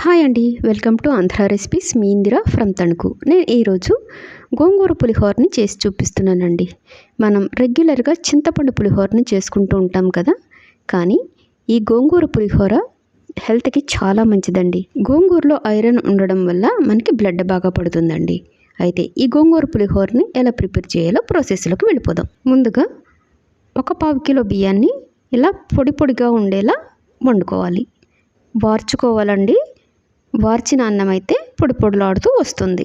Hi అండి welcome to Andhra recipes మీ Indira from Tanuku నేను ఈరోజు గోంగూర పులిహోరని చేసి చూపిస్తున్నానండి మనం రెగ్యులర్గా చింతపండు పులిహోరని చేసుకుంటూ ఉంటాం కదా? కానీ ఈ గోంగూర పులిహోర హెల్త్కి చాలా మంచిదండి గోంగూరలో ఐరన్ ఉండడం వల్ల మనకి బ్లడ్ బాగా పడుతుందండి అయితే ఈ గోంగూర పులిహోరని ఎలా ప్రిపేర్ చేయాలో ప్రాసెస్లోకి వెళ్ళిపోదాం. ముందుగా ఒక పావు కిలో బియ్యాన్ని ఇలా పొడి పొడిగా ఉండేలా వండుకోవాలి. వార్చుకోవాలండి. వార్చిన అన్నం అయితే పొడి పొడులాడుతూ వస్తుంది.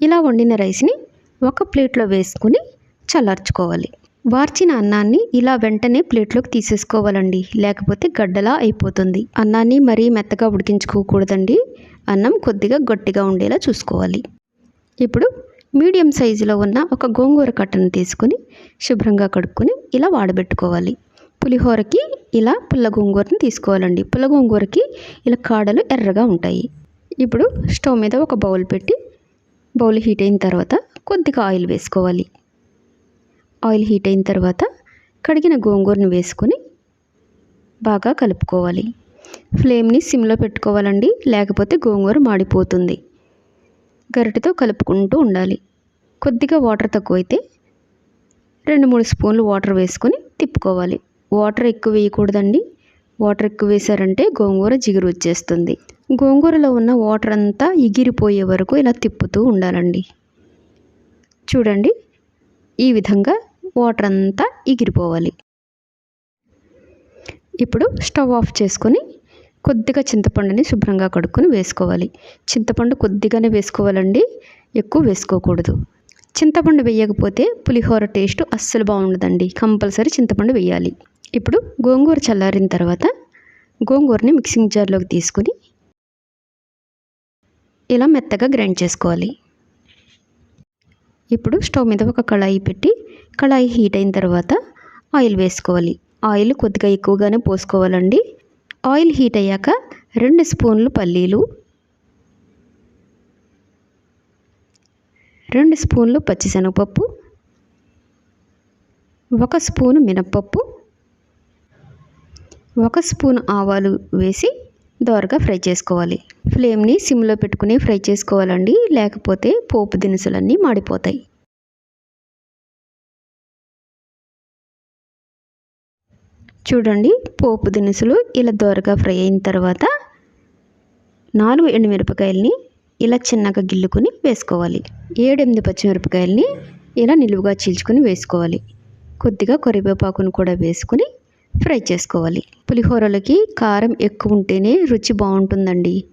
ఇలా వండిన రైస్ని ఒక ప్లేట్లో వేసుకుని చల్లార్చుకోవాలి. వార్చిన అన్నాన్ని ఇలా వెంటనే ప్లేట్లోకి తీసేసుకోవాలండి. లేకపోతే గడ్డలా అయిపోతుంది. అన్నాన్ని మరీ మెత్తగా ఉడికించుకోకూడదండి. అన్నం కొద్దిగా గట్టిగా ఉండేలా చూసుకోవాలి. ఇప్పుడు మీడియం సైజులో ఉన్న ఒక గోంగూర కట్టను తీసుకుని శుభ్రంగా కడుక్కొని ఇలా వాడబెట్టుకోవాలి. పులిహోరకి ఇలా పుల్ల గోంగూరని తీసుకోవాలండి. పుల్ల గోంగూరకి ఇలా కాడలు ఎర్రగా ఉంటాయి. ఇప్పుడు స్టవ్ మీద ఒక బౌల్ పెట్టి బౌల్ హీట్ అయిన తర్వాత కొద్దిగా ఆయిల్ వేసుకోవాలి. ఆయిల్ హీట్ అయిన తర్వాత కడిగిన గోంగూరను వేసుకొని బాగా కలుపుకోవాలి. ఫ్లేమ్ని సిమ్లో పెట్టుకోవాలండి. లేకపోతే గోంగూర మాడిపోతుంది. గరిటెతో కలుపుకుంటూ ఉండాలి. కొద్దిగా వాటర్ తక్కువైతే రెండు మూడు స్పూన్లు వాటర్ వేసుకొని తిప్పుకోవాలి. వాటర్ ఎక్కువ వేయకూడదండి. వాటర్ ఎక్కువ వేశారంటే గోంగూర జిగురు వచ్చేస్తుంది. గోంగూరలో ఉన్న వాటర్ అంతా ఎగిరిపోయే వరకు ఇలా తిప్పుతూ ఉండాలండి. చూడండి. ఈ విధంగా వాటర్ అంతా ఎగిరిపోవాలి. ఇప్పుడు స్టవ్ ఆఫ్ చేసుకొని కొద్దిగా చింతపండుని శుభ్రంగా కడుక్కొని వేసుకోవాలి. చింతపండు కొద్దిగానే వేసుకోవాలండి. ఎక్కువ వేసుకోకూడదు. చింతపండు వేయకపోతే పులిహోర టేస్ట్ అస్సలు బాగుండదండి. కంపల్సరీ చింతపండు వేయాలి. ఇప్పుడు గోంగూర చల్లారిన తర్వాత గోంగూరని మిక్సింగ్ జార్లోకి తీసుకుని ఇలా మెత్తగా గ్రైండ్ చేసుకోవాలి. ఇప్పుడు స్టవ్ మీద ఒక కళాయి పెట్టి కళాయి హీట్ అయిన తర్వాత ఆయిల్ వేసుకోవాలి. ఆయిల్ కొద్దిగా ఎక్కువగానే పోసుకోవాలండి. ఆయిల్ హీట్ అయ్యాక రెండు స్పూన్లు పల్లీలు రెండు స్పూన్లు పచ్చిశనగపప్పు ఒక స్పూను మినప్పప్పు ఒక స్పూన్ ఆవాలు వేసి దోరగా ఫ్రై చేసుకోవాలి. ఫ్లేమ్ని సిమ్లో పెట్టుకుని ఫ్రై చేసుకోవాలండి. లేకపోతే పోపు దినుసులన్నీ మాడిపోతాయి. చూడండి పోపు దినుసులు ఇలా దోరగా ఫ్రై అయిన తర్వాత నాలుగు ఎండుమిరపకాయలని ఇలా చిన్నగా గిల్లుకొని వేసుకోవాలి. ఏడెనిమిది పచ్చిమిరపకాయలని ఇలా నిలువుగా చీల్చుకొని వేసుకోవాలి. కొద్దిగా కరివేపాకును కూడా వేసుకుని ఫ్రై చేసుకోవాలి. పులిహోరలకి కారం ఎక్కువ ఉంటేనే రుచి బాగుంటుందండి.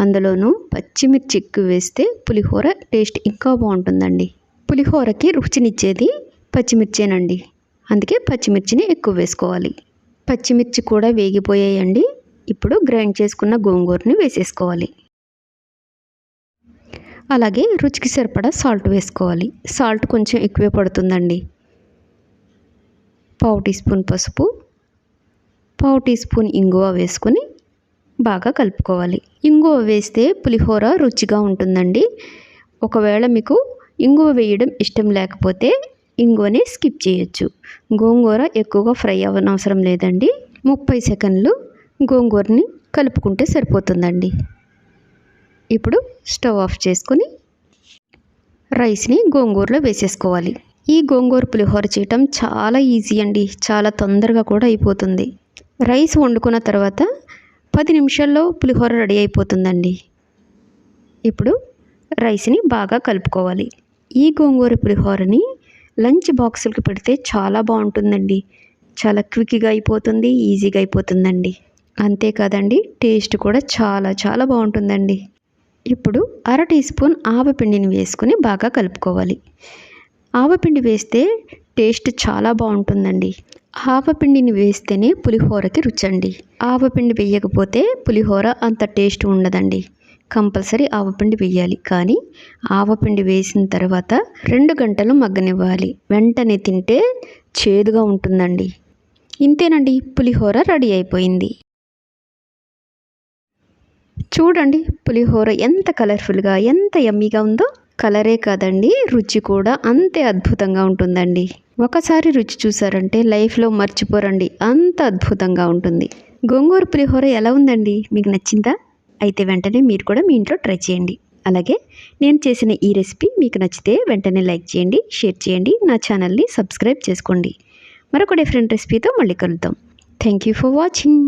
అందులోనూ పచ్చిమిర్చి ఎక్కువ వేస్తే పులిహోర టేస్ట్ ఇంకా బాగుంటుందండి. పులిహోరకి రుచినిచ్చేది పచ్చిమిర్చేనండి. అందుకే పచ్చిమిర్చిని ఎక్కువ వేసుకోవాలి. పచ్చిమిర్చి కూడా వేగిపోయాయండి. ఇప్పుడు గ్రైండ్ చేసుకున్న గోంగూరని వేసేసుకోవాలి. అలాగే రుచికి సరిపడా సాల్ట్ వేసుకోవాలి. సాల్ట్ కొంచెం ఎక్కువే పడుతుందండి. పావు టీ స్పూన్ పసుపు పావు టీ స్పూన్ ఇంగువ వేసుకొని బాగా కలుపుకోవాలి. ఇంగువ వేస్తే పులిహోర రుచిగా ఉంటుందండి. ఒకవేళ మీకు ఇంగువ వేయడం ఇష్టం లేకపోతే ఇంగువని స్కిప్ చేయొచ్చు. గోంగూర ఎక్కువగా ఫ్రై అవ్వనవసరం లేదండి. ముప్పై సెకండ్లు గోంగూరని కలుపుకుంటే సరిపోతుందండి. ఇప్పుడు స్టవ్ ఆఫ్ చేసుకొని రైస్ని గోంగూరలో వేసేసుకోవాలి. ఈ గోంగూర పులిహోర చేయటం చాలా ఈజీ అండి. చాలా తొందరగా కూడా అయిపోతుంది. రైస్ వండుకున్న తర్వాత పది నిమిషాల్లో పులిహోర రెడీ అయిపోతుందండి. ఇప్పుడు రైస్ని బాగా కలుపుకోవాలి. ఈ గోంగూర పులిహోరని లంచ్ బాక్సులకి పెడితే చాలా బాగుంటుందండి. చాలా క్విక్గా అయిపోతుంది ఈజీగా అయిపోతుందండి. అంతేకాదండి టేస్ట్ కూడా చాలా చాలా బాగుంటుందండి. ఇప్పుడు అర టీ స్పూన్ ఆవపిండిని వేసుకుని బాగా కలుపుకోవాలి. ఆవపిండి వేస్తే టేస్ట్ చాలా బాగుంటుందండి. ఆవపిండిని వేస్తేనే పులిహోరకి రుచండి. ఆవపిండి వేయకపోతే పులిహోర అంత టేస్ట్ ఉండదండి. కంపల్సరీ ఆవపిండి వేయాలి. కానీ ఆవపిండి వేసిన తర్వాత రెండు గంటలు మగ్గనివ్వాలి. వెంటనే తింటే చేదుగా ఉంటుందండి. ఇంతేనండి. పులిహోర రెడీ అయిపోయింది. చూడండి. పులిహోర ఎంత కలర్ఫుల్గా ఎంత యమ్మీగా ఉందో. కలరే కాదండి రుచి కూడా అంతే అద్భుతంగా ఉంటుందండి. ఒకసారి రుచి చూసారంటే లైఫ్లో మర్చిపోరండి అంత అద్భుతంగా ఉంటుంది. గోంగూర పులిహోర ఎలా ఉందండి? మీకు నచ్చిందా? అయితే వెంటనే మీరు కూడా మీ ఇంట్లో ట్రై చేయండి. అలాగే నేను చేసిన ఈ రెసిపీ మీకు నచ్చితే వెంటనే లైక్ చేయండి షేర్ చేయండి నా ఛానల్ని సబ్స్క్రైబ్ చేసుకోండి. మరొక డిఫరెంట్ రెసిపీతో మళ్ళీ కలుద్దాం. Thank you for watching.